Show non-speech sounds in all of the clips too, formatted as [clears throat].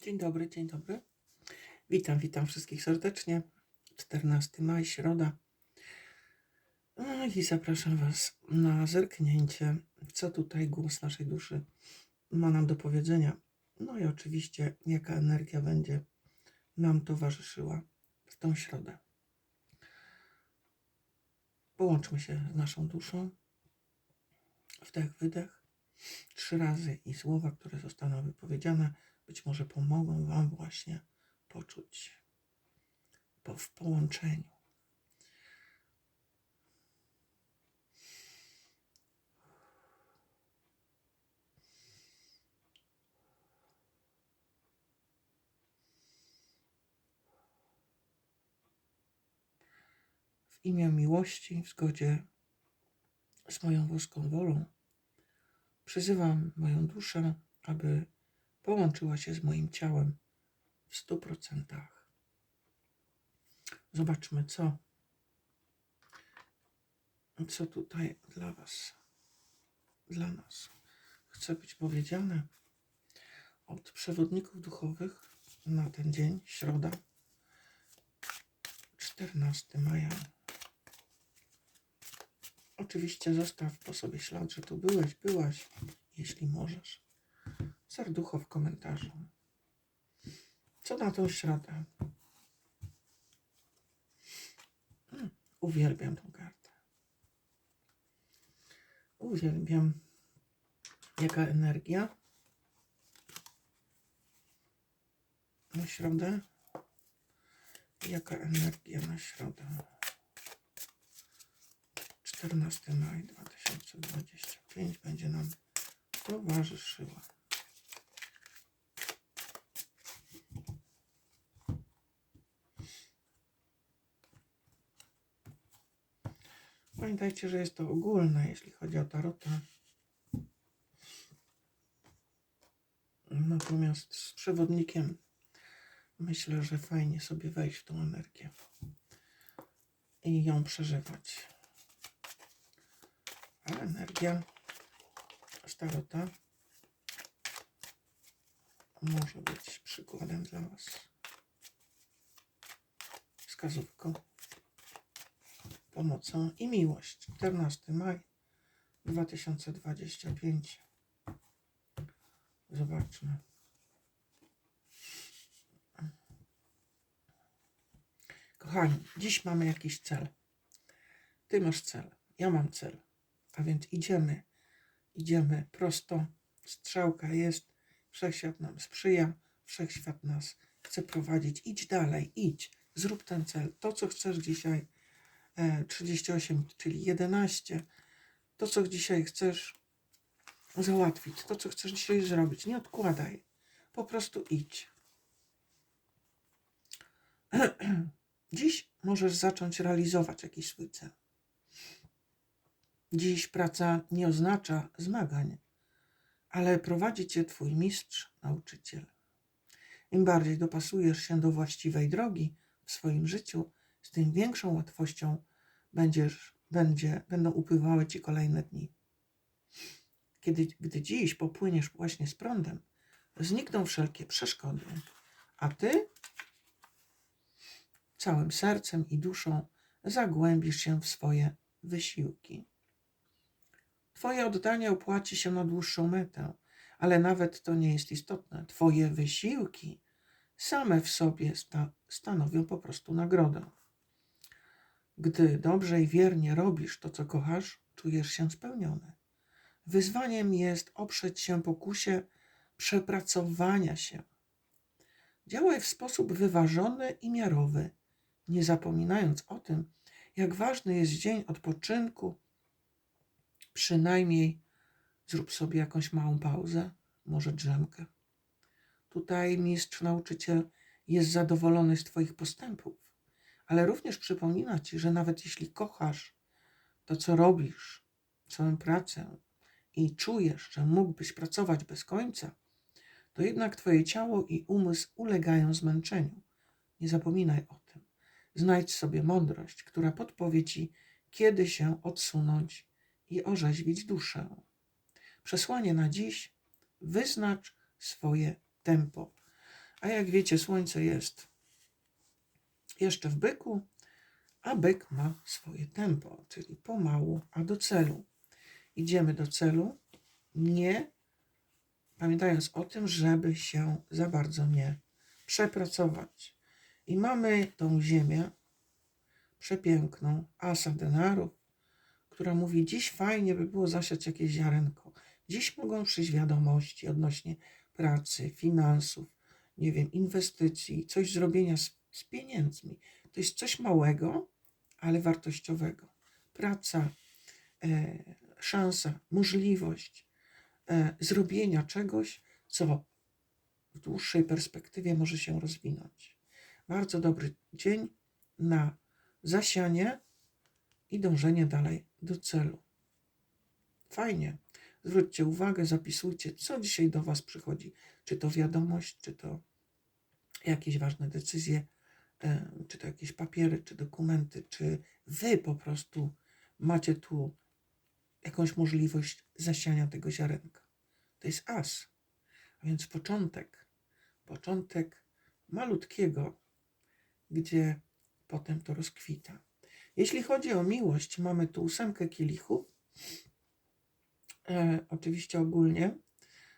Dzień dobry, dzień dobry. Witam, witam wszystkich serdecznie. 14 maj, środa. No I zapraszam Was na zerknięcie, co tutaj głos naszej duszy ma nam do powiedzenia. No i oczywiście, jaka energia będzie nam towarzyszyła w tą środę. Połączmy się z naszą duszą. Wdech, wydech. Trzy razy i słowa, które zostaną wypowiedziane, być może pomogą Wam właśnie poczuć po, w połączeniu. W imię miłości, w zgodzie z moją boską wolą, przyzywam moją duszę, aby połączyła się z moim ciałem w stu procentach. Zobaczmy, co, co tutaj dla Was, dla nas chce być powiedziane od przewodników duchowych na ten dzień, środa, 14 maja. Oczywiście zostaw po sobie ślad, że tu byłeś, byłaś, jeśli możesz. Serducho w komentarzu. Co na tą środę? Hmm, uwielbiam tą kartę. Uwielbiam. Jaka energia? Na środę? Jaka energia na środę? 14 maj 2025 będzie nam towarzyszyła. Pamiętajcie, że jest to ogólne, jeśli chodzi o tarota. Natomiast z przewodnikiem myślę, że fajnie sobie wejść w tą energię i ją przeżywać. A energia z tarota może być przykładem dla Was. Wskazówką pomocą i miłość. 14 maj 2025. Zobaczmy. Kochani, dziś mamy jakiś cel. Ty masz cel, ja mam cel. A więc idziemy, idziemy prosto. Strzałka jest, wszechświat nam sprzyja, wszechświat nas chce prowadzić. Idź dalej, idź, zrób ten cel. To, co chcesz dzisiaj 38, czyli 11, to co dzisiaj chcesz załatwić, to co chcesz dzisiaj zrobić, nie odkładaj, po prostu idź. [clears throat] Dziś możesz zacząć realizować jakiś swój cel. Dziś praca nie oznacza zmagań, ale prowadzi cię twój mistrz, nauczyciel. Im bardziej dopasujesz się do właściwej drogi w swoim życiu, z tym większą łatwością będziesz, będzie, będą upływały ci kolejne dni. Kiedy, gdy dziś popłyniesz właśnie z prądem, znikną wszelkie przeszkody, a ty całym sercem i duszą zagłębisz się w swoje wysiłki. Twoje oddanie opłaci się na dłuższą metę, ale nawet to nie jest istotne. Twoje wysiłki same w sobie sta stanowią po prostu nagrodę. Gdy dobrze i wiernie robisz to, co kochasz, czujesz się spełniony. Wyzwaniem jest oprzeć się pokusie przepracowania się. Działaj w sposób wyważony i miarowy, nie zapominając o tym, jak ważny jest dzień odpoczynku. Przynajmniej zrób sobie jakąś małą pauzę, może drzemkę. Tutaj mistrz, nauczyciel jest zadowolony z Twoich postępów, ale również przypomina Ci, że nawet jeśli kochasz to, co robisz, całą pracę i czujesz, że mógłbyś pracować bez końca, to jednak Twoje ciało i umysł ulegają zmęczeniu. Nie zapominaj o tym. Znajdź sobie mądrość, która podpowie Ci, kiedy się odsunąć i orzeźwić duszę. Przesłanie na dziś: wyznacz swoje tempo. A jak wiecie, słońce jest jeszcze w byku, a byk ma swoje tempo, czyli pomału, a do celu. Idziemy do celu, nie pamiętając o tym, żeby się za bardzo nie przepracować. I mamy tą ziemię przepiękną, asa denarów, która mówi, dziś fajnie by było zasiać jakieś ziarenko. Dziś mogą przyjść wiadomości odnośnie pracy, finansów, nie wiem, inwestycji, coś zrobienia z, z pieniędzmi. To jest coś małego, ale wartościowego. Praca, e, szansa, możliwość e, zrobienia czegoś, co w dłuższej perspektywie może się rozwinąć. Bardzo dobry dzień na zasianie i dążenie dalej do celu. Fajnie. Zwróćcie uwagę, zapisujcie, co dzisiaj do Was przychodzi. Czy to wiadomość, czy to jakieś ważne decyzje, czy to jakieś papiery, czy dokumenty, czy Wy po prostu macie tu jakąś możliwość zasiania tego ziarenka. To jest as. A więc początek. Początek malutkiego, gdzie potem to rozkwita. Jeśli chodzi o miłość, mamy tu ósemkę kielichów. E, oczywiście ogólnie.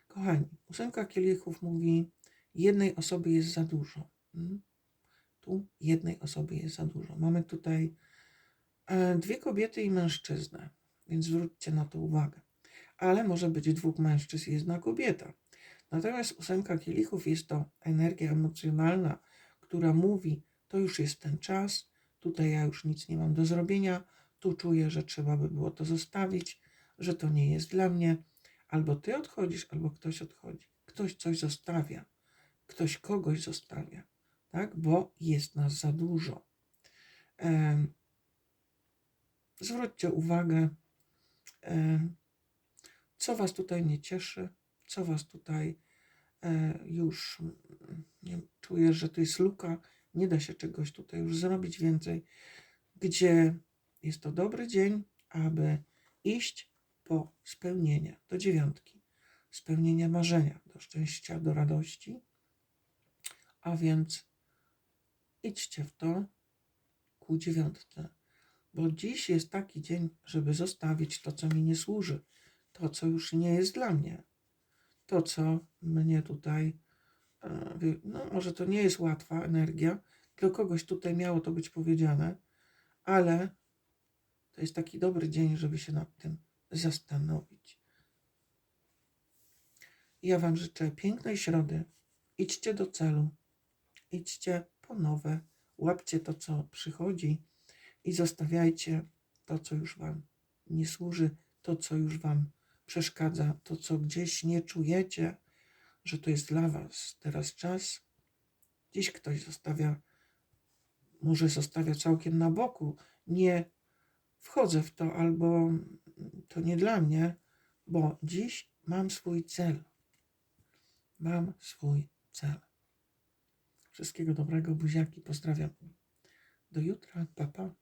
Kochani, ósemka kielichów mówi, jednej osoby jest za dużo. Mm? Tu jednej osoby jest za dużo. Mamy tutaj e, dwie kobiety i mężczyznę, więc zwróćcie na to uwagę. Ale może być dwóch mężczyzn i jedna kobieta. Natomiast ósemka kielichów jest to energia emocjonalna, która mówi, to już jest ten czas, tutaj ja już nic nie mam do zrobienia, tu czuję, że trzeba by było to zostawić, że to nie jest dla mnie. Albo ty odchodzisz, albo ktoś odchodzi. Ktoś coś zostawia, ktoś kogoś zostawia, tak? Bo jest nas za dużo. Zwróćcie uwagę, co was tutaj nie cieszy, co was tutaj e, już mm, nie, czuję, że to jest luka, nie da się czegoś tutaj już zrobić więcej, gdzie jest to dobry dzień, aby iść po spełnienie do dziewiątki, spełnienia marzenia, do szczęścia, do radości. A więc idźcie w to ku dziewiątce, bo dziś jest taki dzień, żeby zostawić to, co mi nie służy, to, co już nie jest dla mnie, to, co mnie tutaj E, no może to nie jest łatwa energia, dla kogoś tutaj miało to być powiedziane, ale to jest taki dobry dzień, żeby się nad tym zastanowić. Ja Wam życzę pięknej środy. Idźcie do celu, idźcie nowe, łapcie to, co przychodzi i zostawiajcie to, co już Wam nie służy, to, co już Wam przeszkadza, to, co gdzieś nie czujecie, że to jest dla Was teraz czas. Dziś ktoś zostawia, może zostawia całkiem na boku. Nie wchodzę w to, albo to nie dla mnie, bo dziś mam swój cel. Mam swój cel. Wszystkiego dobrego, buziaki, pozdrawiam. Do jutra, papa. Pa.